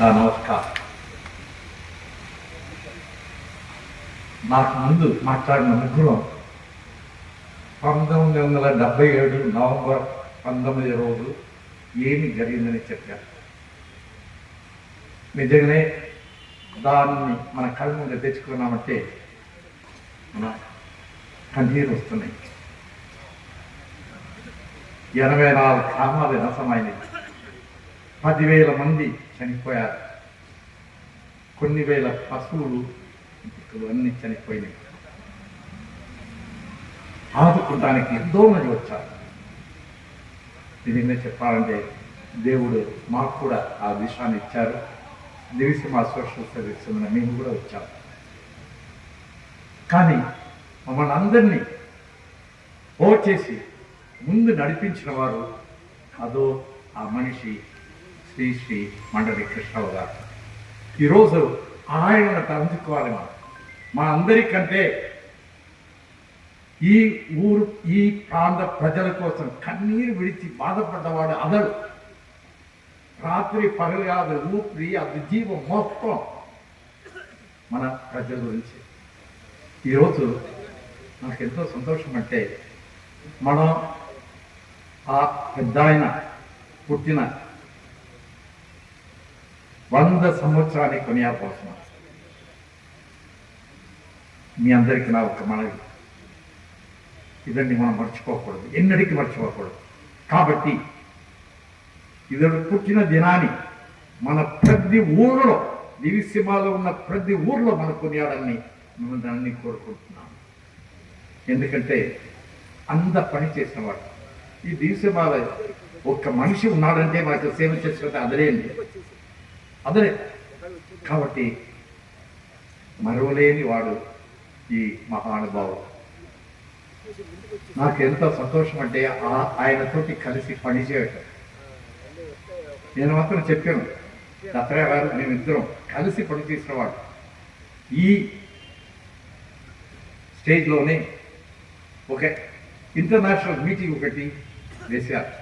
నా నమస్కారం. నాకు ముందు మాట్లాడిన ముగ్గురు పంతొమ్మిది వందల డెబ్బై ఏడు నవంబర్ పంతొమ్మిది రోజు ఏమి జరిగిందని చెప్పారు. నిజంగానే దాన్ని మన కళ్ళ ముందు తెచ్చుకున్నామంటే మన కన్నీరు వస్తున్నాయి. ఎనభై నాలుగు గ్రామాలు నష్టమైనవి పదివేల మంది చనిపోయారు. కొన్ని వేల పశువులు ఇప్పుడు అన్ని చనిపోయినాయి. ఆదుకుంటానికి ఎంతో మంది వచ్చారు. నిజంగా చెప్పాలంటే దేవుడు మాకు కూడా ఆ విషయాన్ని ఇచ్చారు. దివిసీమ సోషల్ సర్వీస్ మేము కూడా వచ్చాము కానీ మమ్మల్ని అందరినీ ఓ చేసి ముందు నడిపించిన వారు అదో ఆ మనిషి శ్రీ శ్రీ మండలి కృష్ణరావు గారు ఈరోజు ఆయనను తలంచుకోవాలి మనం. మా అందరికంటే ఈ ఊరు ఈ ప్రాంత ప్రజల కోసం కన్నీరు విడిచి బాధపడ్డవాడు అదడు రాత్రి పగలు కాదు ఊపిరి అది జీవం మొత్తం మన ప్రజల గురించి. ఈరోజు నాకు ఎంతో సంతోషం అంటే మనం ఆ పెద్ద ఆయన పుట్టిన వంద సంవత్సరాన్ని కొనియాడబోతున్నాం మీ అందరికీ నా ఒక మనవి. ఇదండి మనం మర్చిపోకూడదు. ఎన్నటికీ మర్చిపోకూడదు. కాబట్టి ఇతడు పుట్టిన దినాన్ని మన ప్రతి ఊరిలో దివిసీమాలో ఉన్న ప్రతి ఊర్లో మన కొనియాడని మిమ్మల్ని అన్ని కోరుకుంటున్నాను ఎందుకంటే అంత పని చేసిన వాడు. ఈ దివిసీమాలో ఒక్క మనిషి ఉన్నాడంటే మనకు సేవ చేసుకుంటే అదరే అందరే. కాబట్టి మరవలేని వాడు ఈ మహానుభావుడు. నాకు ఎంతో సంతోషం అంటే ఆ- ఆయనతోటి కలిసి పనిచేయటం నేను మాత్రం చెప్పాను దత్తరా గారు మేమిద్దరం కలిసి పనిచేసిన వాడు. ఈ స్టేజ్లోనే ఒక ఇంటర్నేషనల్ మీటింగ్ ఒకటి వేశారు.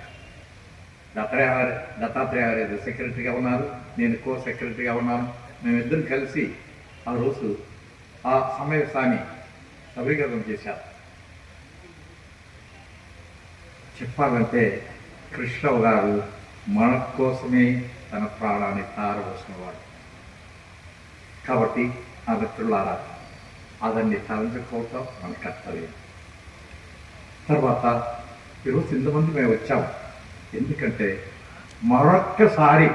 దత్తాత్రేయ దత్తాత్రేయ సెక్రటరీగా ఉన్నారు. నేను కో సెక్రటరీగా ఉన్నాను. మేమిద్దరం కలిసి ఆ రోజు ఆ సమావేశాన్ని సభీకృతం చేశారు. చెప్పాలంటే కృష్ణరావు గారు మన కోసమే తన ప్రాణాన్ని తారవలసినవాడు కాబట్టి ఆ మిత్రులారా అతన్ని తలంచుకోవటం మన కర్తవ్యం. తర్వాత ఈరోజు ఇంతమంది మేము వచ్చాము. ఎందుకంటే మరొక్కసారి